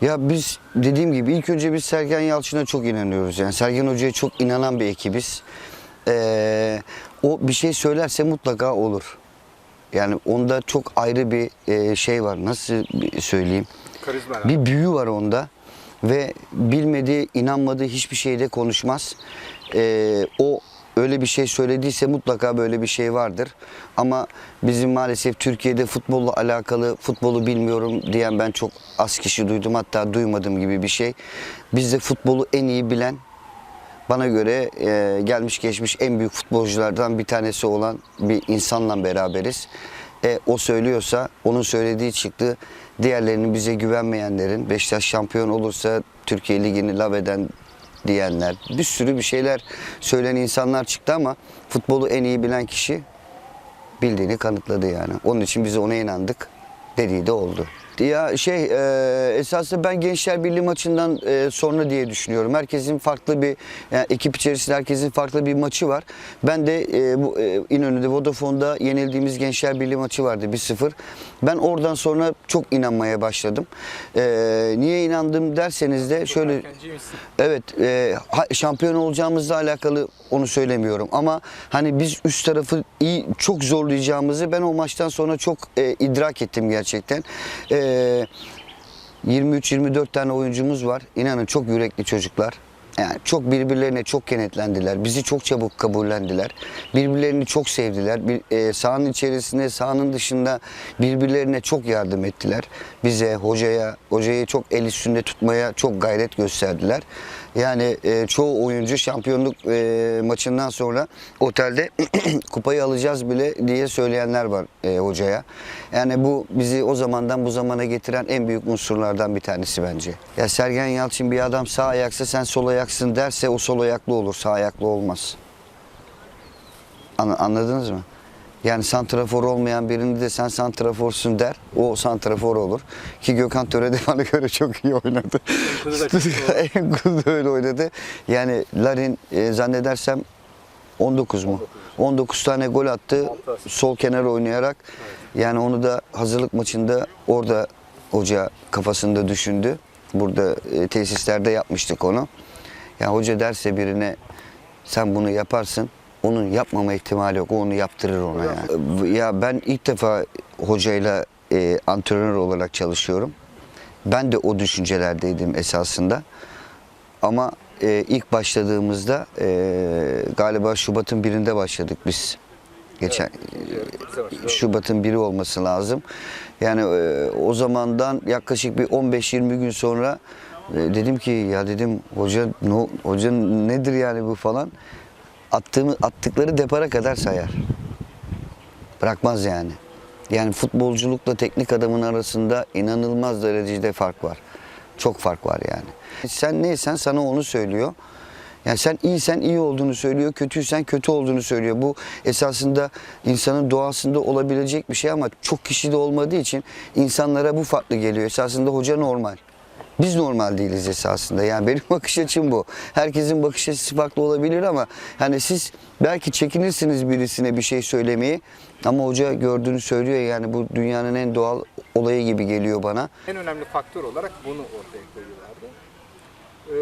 Ya biz dediğim gibi ilk önce biz Sergen Yalçın'a çok inanıyoruz. Yani Sergen Hoca'ya çok inanan bir ekibiz. Ee, o bir şey söylerse mutlaka olur. Yani onda çok ayrı bir e, şey var. Nasıl söyleyeyim? Karizma. Bir büyü var onda ve bilmediği, inanmadığı hiçbir şeyde konuşmaz. Ee, o öyle bir şey söylediyse mutlaka böyle bir şey vardır. Ama bizim maalesef Türkiye'de futbolla alakalı futbolu bilmiyorum diyen ben çok az kişi duydum. Hatta duymadım gibi bir şey. Bizde futbolu en iyi bilen bana göre e, gelmiş geçmiş en büyük futbolculardan bir tanesi olan bir insanla beraberiz. E, o söylüyorsa onun söylediği çıktı. Diğerlerinin bize güvenmeyenlerin Beşiktaş şampiyon olursa Türkiye Ligi'ni lav eden diyenler bir sürü bir şeyler söyleyen insanlar çıktı ama futbolu en iyi bilen kişi bildiğini kanıtladı yani. Onun için biz ona inandık. Dediği de oldu. Ya şey e, esasında ben Gençler Birliği maçından e, sonra diye düşünüyorum. Herkesin farklı bir yani ekip içerisinde herkesin farklı bir maçı var. Ben de e, bu e, İnönü'de Vodafone'da yenildiğimiz Gençler Birliği maçı vardı 1-0. Ben oradan sonra çok inanmaya başladım. E, niye inandım derseniz de şöyle. Evet, e, şampiyon olacağımızla alakalı onu söylemiyorum ama hani biz üst tarafı iyi çok zorlayacağımızı ben o maçtan sonra çok e, idrak ettim gerçekten. E, 23-24 tane oyuncumuz var. İnanın çok yürekli çocuklar. Yani çok birbirlerine çok kenetlendiler. Bizi çok çabuk kabullendiler. Birbirlerini çok sevdiler. Bir, e, sahanın içerisinde, sahanın dışında birbirlerine çok yardım ettiler. Bize, hocaya, hocayı çok el üstünde tutmaya çok gayret gösterdiler. Yani e, çoğu oyuncu şampiyonluk e, maçından sonra otelde kupayı alacağız bile diye söyleyenler var e, hocaya. Yani bu bizi o zamandan bu zamana getiren en büyük unsurlardan bir tanesi bence. Ya Sergen Yalçın bir adam sağ ayaksa sen sol ayaksın derse o sol ayaklı olur, sağ ayaklı olmaz. An- anladınız mı? Yani santrafor olmayan birini de sen santraforsun der. O santrafor olur. Ki Gökhan Töre de bana göre çok iyi oynadı. Enkudu öyle oynadı. Yani Larin e, zannedersem 19 mu? 19 tane gol attı sol kenar oynayarak. Yani onu da hazırlık maçında orada hoca kafasında düşündü. Burada e, tesislerde yapmıştık onu. Ya hoca derse birine sen bunu yaparsın. Onun yapmama ihtimali yok. O onu yaptırır ona yani. Ya ben ilk defa hocayla e, antrenör olarak çalışıyorum. Ben de o düşüncelerdeydim esasında. Ama e, ilk başladığımızda e, galiba Şubat'ın birinde başladık biz. Geçen Bize başladı. Şubat'ın biri olması lazım. Yani e, o zamandan yaklaşık bir 15-20 gün sonra e, dedim ki ya dedim hoca no, hoca nedir yani bu falan. Attığımı attıkları depara kadar sayar. Bırakmaz yani. Yani futbolculukla teknik adamın arasında inanılmaz derecede fark var. Çok fark var yani. Sen neysen sana onu söylüyor. Yani sen iyisen iyi olduğunu söylüyor, kötüysen kötü olduğunu söylüyor. Bu esasında insanın doğasında olabilecek bir şey ama çok kişide olmadığı için insanlara bu farklı geliyor. Esasında hoca normal. Biz normal değiliz esasında. Yani benim bakış açım bu. Herkesin bakış açısı farklı olabilir ama hani siz belki çekinirsiniz birisine bir şey söylemeyi ama hoca gördüğünü söylüyor yani bu dünyanın en doğal olayı gibi geliyor bana. En önemli faktör olarak bunu ortaya koyuyorlardı. Ee,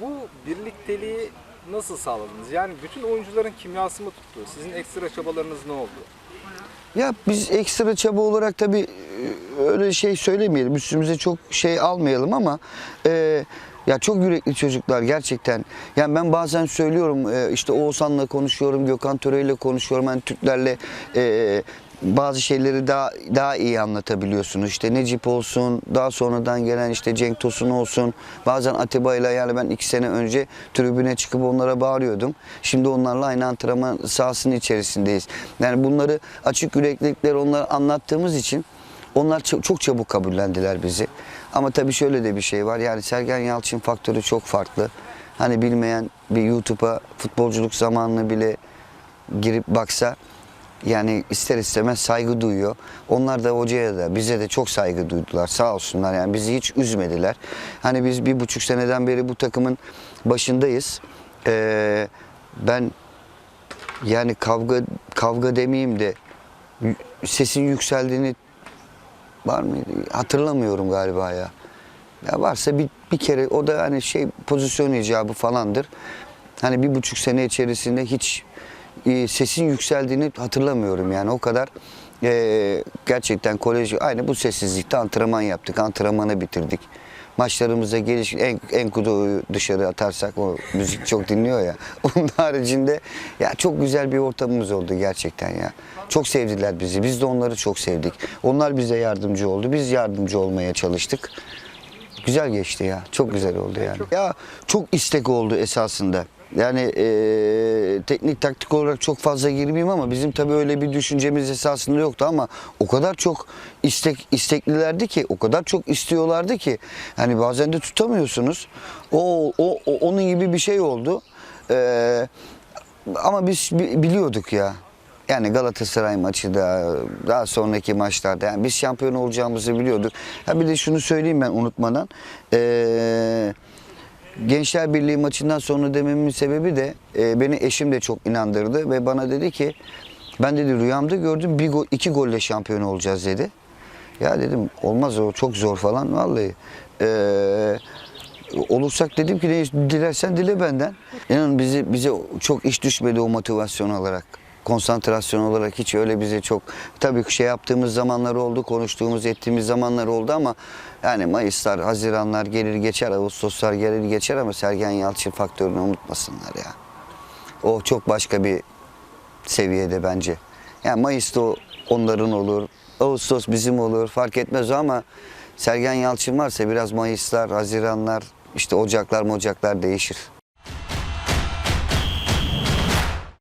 bu birlikteliği nasıl sağladınız? Yani bütün oyuncuların kimyası mı tuttu? Sizin ekstra çabalarınız ne oldu? Ya biz ekstra çaba olarak tabii e, öyle şey söylemeyelim. Üstümüze çok şey almayalım ama e, ya çok yürekli çocuklar gerçekten. Yani ben bazen söylüyorum e, işte Oğuzhan'la konuşuyorum, Gökhan Töre'yle konuşuyorum. Hani Türklerle e, bazı şeyleri daha daha iyi anlatabiliyorsunuz. İşte Necip olsun, daha sonradan gelen işte Cenk Tosun olsun. Bazen Atiba'yla yani ben iki sene önce tribüne çıkıp onlara bağırıyordum. Şimdi onlarla aynı antrenman sahasının içerisindeyiz. Yani bunları açık yüreklilikler onlara anlattığımız için onlar çok çabuk kabullendiler bizi. Ama tabii şöyle de bir şey var. Yani Sergen Yalçın faktörü çok farklı. Hani bilmeyen bir YouTube'a futbolculuk zamanını bile girip baksa yani ister istemez saygı duyuyor. Onlar da hocaya da bize de çok saygı duydular sağ olsunlar yani bizi hiç üzmediler. Hani biz bir buçuk seneden beri bu takımın başındayız. Ee, ben yani kavga kavga demeyeyim de sesin yükseldiğini var mıydı? Hatırlamıyorum galiba ya. Ya varsa bir, bir kere o da hani şey pozisyon icabı falandır. Hani bir buçuk sene içerisinde hiç e, sesin yükseldiğini hatırlamıyorum yani o kadar e, gerçekten kolej aynı bu sessizlikte antrenman yaptık antrenmanı bitirdik maçlarımıza geliş en, en kudu dışarı atarsak o müzik çok dinliyor ya onun haricinde ya çok güzel bir ortamımız oldu gerçekten ya çok sevdiler bizi biz de onları çok sevdik onlar bize yardımcı oldu biz yardımcı olmaya çalıştık Güzel geçti ya. Çok güzel oldu yani. Ya çok istek oldu esasında. Yani eee, teknik taktik olarak çok fazla girmeyeyim ama bizim tabii öyle bir düşüncemiz esasında yoktu ama o kadar çok istek isteklilerdi ki, o kadar çok istiyorlardı ki hani bazen de tutamıyorsunuz. O, o, o- onun gibi bir şey oldu. Eee, ama biz bi- biliyorduk ya. Yani Galatasaray maçı da daha sonraki maçlarda yani biz şampiyon olacağımızı biliyorduk. Ha bir de şunu söyleyeyim ben unutmadan. Ee, Gençler Birliği maçından sonra dememin sebebi de e, beni eşim de çok inandırdı ve bana dedi ki ben dedi rüyamda gördüm bir gol, iki golle şampiyon olacağız dedi. Ya dedim olmaz o çok zor falan vallahi. Ee, olursak dedim ki ne dilersen dile benden. İnanın bizi bize çok iş düşmedi o motivasyon olarak. Konsantrasyon olarak hiç öyle bize çok tabii şey yaptığımız zamanlar oldu, konuştuğumuz, ettiğimiz zamanlar oldu ama yani Mayıslar, Haziranlar gelir geçer, Ağustoslar gelir geçer ama Sergen Yalçın faktörünü unutmasınlar ya. O çok başka bir seviyede bence. Yani Mayıs'ta onların olur, Ağustos bizim olur fark etmez ama Sergen Yalçın varsa biraz Mayıslar, Haziranlar, işte Ocaklar, Ocaklar değişir.